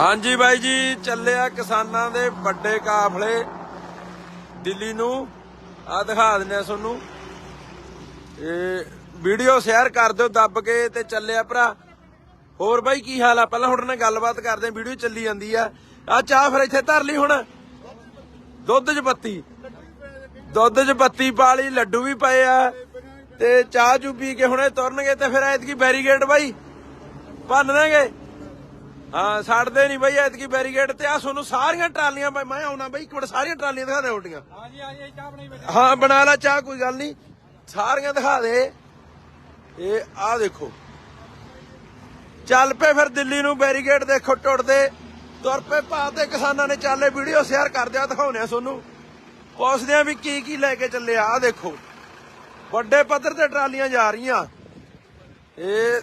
ਹਾਂਜੀ ਬਾਈ ਜੀ ਚੱਲਿਆ ਕਿਸਾਨਾਂ ਦੇ ਵੱਡੇ ਕਾਫਲੇ। ਦਿੱਲੀ ਨੂੰ ਆ ਦਿਖਾ ਦਿੰਨੇ ਆ ਤੁਹਾਨੂੰ। ਇਹ ਵੀਡੀਓ ਸ਼ੇਅਰ ਕਰ ਦਿਓ ਦੱਬ ਕੇ ਤੇ ਚੱਲਿਆ ਭਰਾ। ਹੋਰ ਬਾਈ, ਕੀ ਹਾਲ ਆ? ਪਹਿਲਾਂ ਹੁਣ ਨਾਲ ਗੱਲਬਾਤ ਕਰਦੇ ਆ, ਵੀਡੀਓ ਚੱਲੀ ਜਾਂਦੀ ਆ। ਆ ਚਾਹ ਫਿਰ ਇੱਥੇ ਧਰ ਲਈ ਹੁਣ। ਦੁੱਧ 'ਚ ਪੱਤੀ। ਦੁੱਧ 'ਚ ਪੱਤੀ ਪਾ ਲਈ ਲੱਡੂ ਵੀ ਪਏ ਆ। ਤੇ ਚਾਹ ਚੂ ਪੀ ਕੇ ਹੁਣੇ ਤੁਰਨਗੇ ਤੇ ਫਿਰ ਐਤਕੀ ਬੈਰੀਗੇਡ ਬਾਈ। ਭੰਨ ਦਾਂਗੇ ਹਾਂ ਛੱਡਦੇ ਨਹੀਂ ਬਈ ਐਤਕੀ ਬੈਰੀਗੇਡ ਤੇ ਆ ਤੁਹਾਨੂੰ ਸਾਰੀਆਂ ਟਰਾਲੀਆਂ ਬਈ ਮੈਂ ਆਉਣਾ ਬਈ ਇੱਕ ਮਿੰਟ ਸਾਰੀਆਂ ਟਰਾਲੀਆਂ ਦਿਖਾ ਦੇ ਉਲਟੀਆਂ। ਹਾਂਜੀ ਹਾਂਜੀ ਚਾਹ ਬਣਾਈ ਬੈਠੇ। ਹਾਂ ਬਣਾ ਲੈ ਚਾਹ ਕੋਈ ਗੱਲ ਨਹੀਂ ਸਾਰੀਆਂ ਦਿਖਾ ਦੇ। ਇਹ ਆ ਦੇਖੋ। ਚੱਲ ਪਏ ਫਿਰ ਦਿੱਲੀ ਨੂੰ ਬੈਰੀਗੇਡ ਦੇਖੋ ਟੁੱਟਦੇ। ਤੁਰ ਪਏ ਭਾ ਤੇ ਕਿਸਾਨਾਂ ਨੇ ਚਾਲੇ ਵੀਡੀਓ ਸ਼ੇਅਰ ਕਰ ਦਿਆ ਦਿਖਾਉਣੇ ਆ ਤੁਹਾਨੂੰ। ਪੁੱਛਦੇ ਆ ਵੀ ਕੀ ਕੀ ਲੈ ਕੇ ਚੱਲੇ ਆ। ਦੇਖੋ। ਵੱਡੇ ਪੱਧਰ ਤੇ ਟਰਾਲੀਆਂ ਜਾ ਰਹੀਆਂ। ਇਹ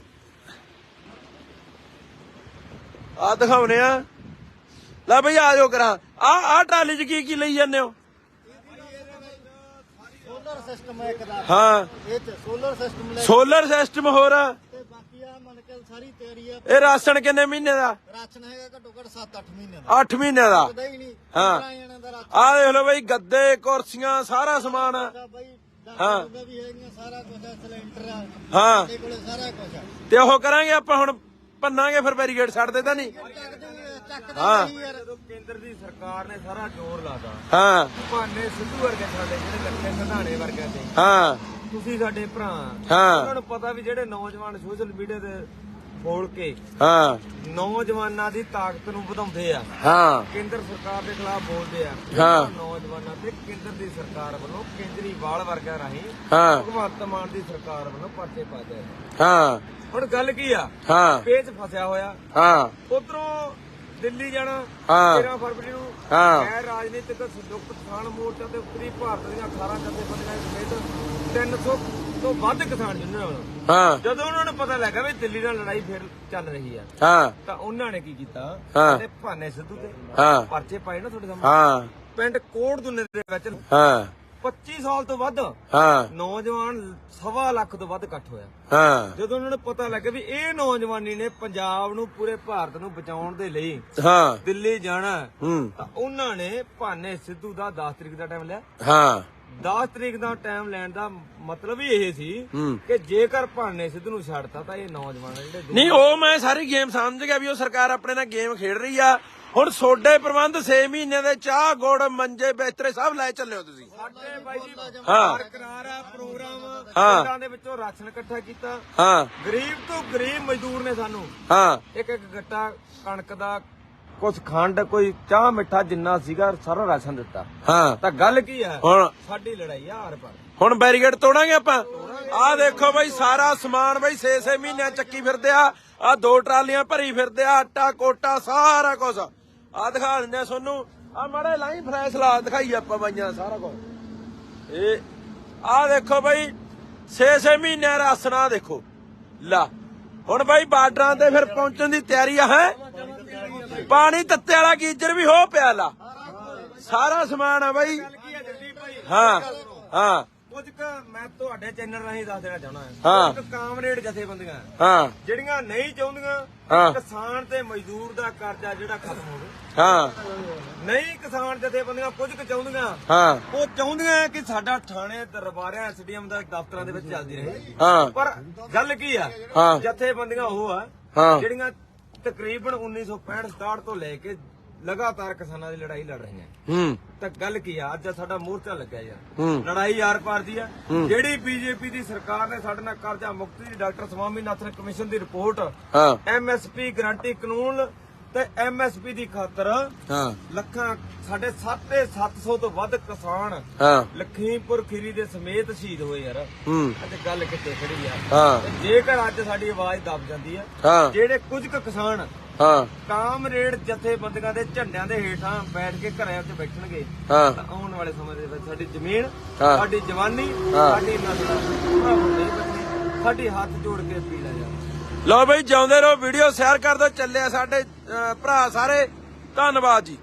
ਆ ਦਿਖਾਉਣੇ ਆ। ਲੈ ਬਈ ਆ ਜਾਓ ਕਰਾਂ। ਆ ਆ ਟਰਾਲੀ 'ਚ ਕੀ ਕੀ ਲਈ ਜਾਂਦੇ ਹੋ? ਸੋਲਰ ਸਿਸਟਮ ਹੈ ਇੱਕ ਦਾ। ਹਾਂ। ਇਹ ਚ ਸੋਲਰ ਸਿਸਟਮ ਲੈ ਸੋਲਰ ਸਿਸਟਮ ਹੋਰ। ਆ ਤੇ ਬਾਕੀ ਆ ਮੰਨ ਕੇ ਸਾਰੀ ਤਿਆਰੀ ਆ। ਇਹ ਰਾਸ਼ਨ ਕਿੰਨੇ ਮਹੀਨੇ ਦਾ? ਰਾਸ਼ਨ ਹੈਗਾ ਘੱਟੋ ਘੱਟ 7-8 ਮਹੀਨੇ ਦਾ। 8 ਮਹੀਨੇ ਦਾ? ਪਤਾ ਹੀ ਨਹੀਂ ਹਾਂ। 15 ਜਣਾਂ ਦਾ ਰਾਸ਼ਨ। ਆ ਦੇਖ ਲਓ ਬਈ ਗੱਦੇ ਕੁਰਸੀਆਂ ਸਾਰਾ ਸਮਾਨ। ਹਾਂ। ਹਾਂ। ਤੇ ਉਹ ਕਰਾਂਗੇ ਆਪਾਂ ਹੁਣ ਪੰਨਾਂਗੇ ਫਿਰ ਬੈਰੀਗੇਡ ਛੱਡ ਤਾਂ ਨਹੀਂ ਹਾਂ। ਜਦੋਂ ਕੇਂਦਰ ਦੀ ਸਰਕਾਰ ਨੇ ਸਾਰਾ ਜ਼ੋਰ ਲਾਤਾ ਹਾਂ ਭਾਨੇ ਸਿੱਧੂ ਵਰਗੇ ਸਾਡੇ ਜਿਹੜੇ ਲੱਖੇ ਸੰਧਾਣੇ ਵਰਗੇ ਤੇ ਹਾਂ ਤੁਸੀਂ ਸਾਡੇ ਭਰਾ ਹਾਂ। ਉਹਨਾਂ ਨੂੰ ਪਤਾ ਵੀ ਜਿਹੜੇ ਨੌਜਵਾਨ ਸੋਸ਼ਲ ਮੀਡੀਆ ਤੇ ਫੋਲ ਕੇ ਹਾਂ ਨੌਜਵਾਨਾਂ ਦੀ ਤਾਕਤ ਨੂੰ ਵਧਾਉਂਦੇ ਆ ਹਾਂ ਕੇਂਦਰ ਸਰਕਾਰ ਦੇ ਖਿਲਾਫ ਬੋਲਦੇ ਆ ਹਾਂ। ਉਹਨਾਂ ਨੌਜਵਾਨਾਂ ਤੇ ਕੇਂਦਰ ਦੀ ਸਰਕਾਰ ਵੱਲੋਂ ਕੇਜਰੀਵਾਲ ਵਰਗਾ ਰਾਹੀਂ ਹਾਂ ਭਗਵੰਤ ਮਾਨ ਦੀ ਸਰਕਾਰ ਵੱਲੋਂ ਪਰਚੇ ਪਾਦੇ ਹਾਂ ਹੁਣ ਗੱਲ ਕੀ ਆ? ਹਾਂ। ਪੇਚ ਫਸਿਆ ਹੋਇਆ। ਹਾਂ। ਉਧਰੋਂ ਦਿੱਲੀ ਜਾਣਾ ਹਾਂ। 13 ਫਰਵਰੀ ਨੂੰ। ਹਾਂ। ਗੈਰ ਰਾਜਨੀਤਿਕ ਸੰਯੁਕਤ ਕਿਸਾਨ ਮੋਰਚਾ ਤੇ ਉੱਤਰੀ ਭਾਰਤ ਦੀਆਂ 18 ਜਥੇਬੰਦੀਆਂ ਸਮੇਤ 300 ਤੋਂ ਵੱਧ ਕਿਸਾਨ ਯੂਨੀਅਨਾਂ ਵੱਲੋਂ ਹਾਂ। ਜਦੋਂ ਉਹਨਾਂ ਨੂੰ ਪਤਾ ਲੱਗਾ ਵੀ ਦਿੱਲੀ ਨਾਲ ਲੜਾਈ ਫਿਰ ਚੱਲ ਰਹੀ ਆ ਹਾਂ। ਤਾਂ ਉਹਨਾਂ ਨੇ ਕੀ ਕੀਤਾ? ਹਾਂ। ਤੇ ਭਾਨੇ ਸਿੱਧੂ ਤੇ ਹਾਂ। ਪਰਚੇ ਪਾਏ ਨਾ ਤੁਹਾਡੇ ਸਾਹਮਣੇ। ਹਾਂ। ਪਿੰਡ ਕੋਟ ਦੁਨੇ ਦੇ ਵਿੱਚ। ਹਾਂ। 25 ਸਾਲ ਤੋਂ ਵੱਧ ਹਾਂ। ਨੌਜਵਾਨ ਸਵਾ ਲੱਖ ਤੋਂ ਵੱਧ ਇਕੱਠ ਹੋਇਆ। ਹਾਂ। ਜਦੋਂ ਉਹਨਾਂ ਨੂੰ ਪਤਾ ਲੱਗਾ ਵੀ ਇਹ ਨੌਜਵਾਨੀ ਨੇ ਪੰਜਾਬ ਨੂੰ ਪੂਰੇ ਭਾਰਤ ਨੂੰ ਬਚਾਉਣ ਦੇ ਲਈ ਹਾਂ। ਦਿੱਲੀ ਜਾਣਾ ਹੈ, ਤਾਂ ਉਹਨਾਂ ਨੇ ਭਾਨੇ ਸਿੱਧੂ ਦਾ 10 ਤਰੀਕ ਦਾ ਟਾਈਮ ਲਿਆ। ਹਾਂ। 10 ਤਰੀਕ ਦਾ ਟਾਈਮ ਲੈਣ ਦਾ ਮਤਲਬ ਹੀ ਇਹ ਸੀ ਕਿ ਜੇਕਰ ਭਾਨੇ ਸਿੱਧੂ ਨੂੰ ਛੱਡਤਾ ਤਾਂ ਇਹ ਨੌਜਵਾਨ ਜਿਹੜੇ ਨਹੀਂ ਉਹ ਮੈਂ ਸਾਰੀ ਗੇਮ ਸਮਝ ਗਿਆ ਵੀ ਉਹ ਸਰਕਾਰ ਆਪਣੇ ਨਾਲ ਗੇਮ ਖੇਡ ਰਹੀ ਆ। ਹੁਣ ਸੋਡੇ ਪ੍ਰਬੰਧ 6 ਮਹੀਨੇ ਦੇ ਚਾਹ ਗੁੜ ਮੰਜੇ ਬਿਸਤਰੇ ਸਭ ਲੈ ਚੱਲਿਓ ਤੁਸੀਂ। ਸਾਡੇ ਬਾਈ ਜੀ ਹਾਂ। ਬਰਕਰਾਰ ਆ ਪ੍ਰੋਗਰਾਮ। ਹਾਂ। ਪਿੰਡਾਂ ਦੇ ਵਿੱਚੋਂ ਰਾਸ਼ਨ ਇਕੱਠਾ ਕੀਤਾ। ਹਾਂ। ਗਰੀਬ ਤੋਂ ਗਰੀਬ ਮਜ਼ਦੂਰ ਨੇ ਸਾਨੂੰ। ਹਾਂ। ਇੱਕ ਇੱਕ ਗੱਟਾ ਕਣਕ ਦਾ ਕੁਝ ਖੰਡ ਕੋਈ ਚਾਹ ਮਿੱਠਾ ਜਿੰਨਾ ਸੀਗਾ ਸਾਰਾ ਰਾਸ਼ਨ ਦਿੱਤਾ। ਹਾਂ। ਤਾਂ ਗੱਲ ਕੀ ਹੈ ਹੁਣ ਸਾਡੀ ਲੜਾਈ ਆ ਹਰ ਪਰ ਹੁਣ ਬੈਰੀਗੇਡ ਤੋੜਾਂਗੇ ਆਪਾਂ। ਆਹ ਦੇਖੋ ਬਈ ਸਾਰਾ ਸਮਾਨ ਬਈ 6-6 ਮਹੀਨਿਆਂ ਚੱਕੀ ਫਿਰਦੇ ਆ। ਆ ਦੋ ਟਰਾਲੀਆਂ ਭਰੀ ਫਿਰਦੇ ਆ ਆਟਾ ਕੋਟਾ ਸਾਰਾ ਕੁਝ ਆ ਦਿਖਾ ਦਿੰਦੇ ਆ ਤੁਹਾਨੂੰ ਆ ਮਾੜੇ ਲਾਈ ਫਰੈਸ਼ ਲਾ, ਦਿਖਾਈ ਆਪਾਂ ਬਾਈਆਂ ਸਾਰਾ ਕੁਝ ਇਹ ਆ ਦੇਖੋ ਬਈ 6-6 ਮਹੀਨੇ ਰਾਸ਼ਨ ਆ ਦੇਖੋ। ਲਾ, ਹੁਣ ਬਾਈ ਬਾਰਡਰਾਂ ਤੇ ਫਿਰ ਪਹੁੰਚਣ ਦੀ ਤਿਆਰੀ ਆ, ਹੈ? ਪਾਣੀ ਤੱਤੇ ਵਾਲਾ ਗੀਜਰ ਵੀ ਹੋ ਪਿਆ, ਲਾ। ਸਾਰਾ ਸਮਾਨ ਆ ਬਈ। ਹਾਂ ਹਾਂ। ਕੁਝ ਕੁ ਮੈਂ ਤੁਹਾਡੇ ਚੈਨਲ ਰਾਹੀਂ ਦੱਸ ਦੇਣਾ ਚਾਹੁੰਦਾ ਹਾਂ। ਕੁਝ ਕਾਮਰੇਡ ਜਥੇਬੰਦੀਆਂ। ਹਾਂ। ਜਿਹੜੀਆਂ ਨਹੀਂ ਚਾਹੁੰਦੀਆਂ। ਕਿਸਾਨ ਤੇ ਮਜ਼ਦੂਰ ਦਾ ਕਰਜ਼ਾ ਜਿਹੜਾ ਖਤਮ ਹੋਵੇ। ਹਾਂ। ਨਹੀਂ ਕਿਸਾਨ ਜਥੇਬੰਦੀਆਂ ਕੁਝ ਕੁ ਚਾਹੁੰਦੀਆਂ ਹਾਂ। ਉਹ ਚਾਹੁੰਦੀਆਂ ਕਿ ਸਾਡਾ ਥਾਣੇ ਦਰਬਾਰਿਆਂ ਐਸਡੀਐਮ ਦਾ ਦਫ਼ਤਰਾਂ ਦੇ ਵਿੱਚ ਚੱਲਦੀ ਰਹੇ। ਹਾਂ। ਪਰ ਗੱਲ ਕੀ ਆ। ਜਥੇਬੰਦੀਆਂ ਉਹ ਆ। ਜਿਹੜੀਆਂ ਤਕਰੀਬਨ 1965 67 ਤੋਂ ਲੈ ਕੇ ਲਗਾਤਾਰ ਕਿਸਾਨਾਂ ਦੀ ਲੜਾਈ ਲੜ ਰਹੀਆਂ। ਹੂੰ। ਤਾਂ ਗੱਲ ਕੀ ਆ? ਅੱਜ ਸਾਡਾ ਮੋਰਚਾ ਲੱਗਿਆ ਯਾਰ। ਲੜਾਈ ਆਰ ਪਾਰ ਦੀ ਆ। ਜਿਹੜੀ ਬੀਜੇਪੀ ਦੀ ਸਰਕਾਰ ਨੇ ਸਾਡੇ ਨਾਲ ਕਰਜ਼ਾ ਮੁਕਤੀ ਦੀ ਡਾਕਟਰ ਸਵਾਮੀਨਾਥਨ ਕਮਿਸ਼ਨ ਦੀ ਰਿਪੋਰਟ ਹਾਂ। ਐਮਐਸਪੀ ਗਰੰਟੀ ਕਾਨੂੰਨ ਤੇ ਐਮਐਸਪੀ ਦੀ ਖਾਤਰ ਹਾਂ। ਲੱਖਾਂ ਸਾਡੇ 750 ਤੋਂ ਵੱਧ ਕਿਸਾਨ ਹਾਂ। ਲਖੀਮਪੁਰ ਖੀਰੀ ਦੇ ਸਮੇਤ ਸ਼ਹੀਦ ਹੋਏ ਯਾਰ। ਅੱਜ ਗੱਲ ਕਿੱਥੇ ਖੜੀ ਆ। ਜੇਕਰ ਅੱਜ ਸਾਡੀ ਆਵਾਜ਼ ਦਬ ਜਾਂਦੀ ਆ ਜਿਹੜੇ ਕੁਝ ਕੁ ਕਿਸਾਨ ਹਾਂ। ਕਾਮਰੇਡ ਜਥੇਬੰਦੀਆਂ ਦੇ ਝੰਡਿਆਂ ਦੇ ਹੇਠਾਂ ਬੈਠ ਕੇ ਘਰਾਂ 'ਚ ਬੈਠਣਗੇ। ਹਾਂ। ਤਾਂ ਆਉਣ ਵਾਲੇ ਸਮੇਂ ਦੇ ਵਿੱਚ ਸਾਡੀ ਜ਼ਮੀਨ ਹਾਂ। ਸਾਡੀ ਜਵਾਨੀ ਹਾਂ। ਸਾਡੀ ਨਸਲ ਪੂਰਾ ਨਹੀਂ ਬਚਣੀ ਸਾਡੀ ਹੱਥ ਜੋੜ ਕੇ ਅਪੀਲ ਆ ਯਾਰ ਲਓ ਬਈ ਜਿਉਂਦੇ ਰਹੋ ਵੀਡੀਓ ਸ਼ੇਅਰ ਕਰ ਦਿਓ ਚੱਲਿਆ ਸਾਡੇ ਅਹ, ਭਰਾ ਸਾਰੇ। ਧੰਨਵਾਦ ਜੀ।